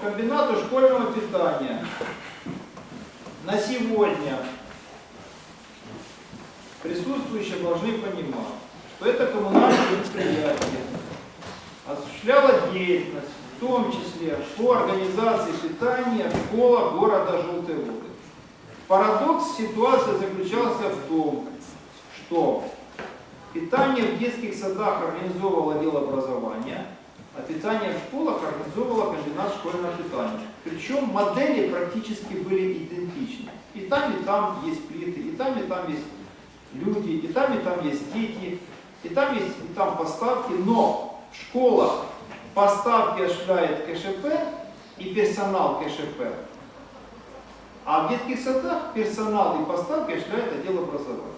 комбинату школьного питания на сегодня присутствующие должны понимать, что это коммунальное предприятие осуществляло деятельность, в том числе по организации питания в школах города Желтые Воды. Парадокс ситуации заключался в том, что питание в детских садах организовывало отдел образования, а питание в школах организовывала комбинат школьного питания. Причем модели практически были идентичны. И там, и там есть плиты, и там, и там есть люди, и там, и там есть дети, и там есть и там поставки, но в школах поставки осуществляет КШП и персонал КШП, а в детских садах персонал и поставки осуществляет отдел образования.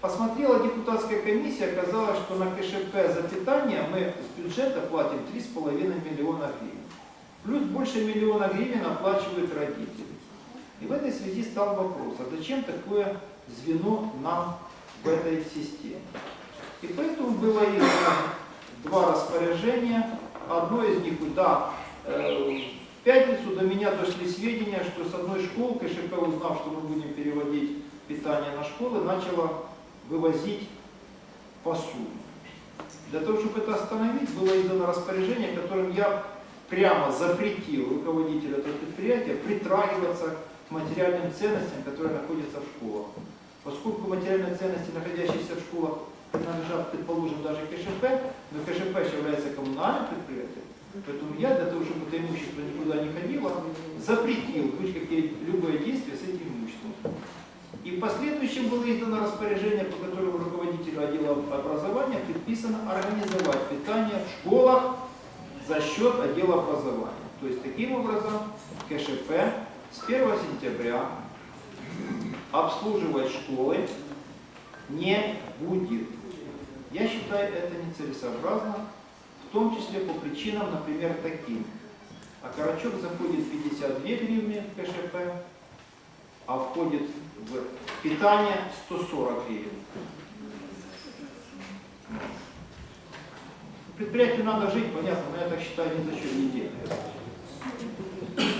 Посмотрела депутатская комиссия, оказалось, что на КШП за питание мы с бюджета платим 3,5 миллиона гривен. Плюс больше миллиона гривен оплачивают родители. И в этой связи стал вопрос, а зачем такое звено нам в этой системе? И поэтому было издано два распоряжения. Одно из них, да, э, в пятницу до меня дошли сведения, что с одной школы КШП, узнав, что мы будем переводить питание на школы, начала вывозить посуду. Для того, чтобы это остановить, было издано распоряжение, которым я прямо запретил руководителю этого предприятия притрагиваться к материальным ценностям, которые находятся в школах. Поскольку материальные ценности, находящиеся в школах, принадлежат, предположим, даже КШП, но КШП является коммунальным предприятием, поэтому я для того, чтобы это имущество никуда не ходило, запретил быть какие любые действия с в последующем было издано распоряжение, по которому руководителю отдела образования предписано организовать питание в школах за счет отдела образования. То есть таким образом КШП с 1 сентября обслуживать школы не будет. Я считаю это нецелесообразно, в том числе по причинам, например, таким. А Карачок заходит 52 гривны в КШП, а входит в питание 140 гривен. Предприятию надо жить, понятно, но я так считаю, ни за что не делаю.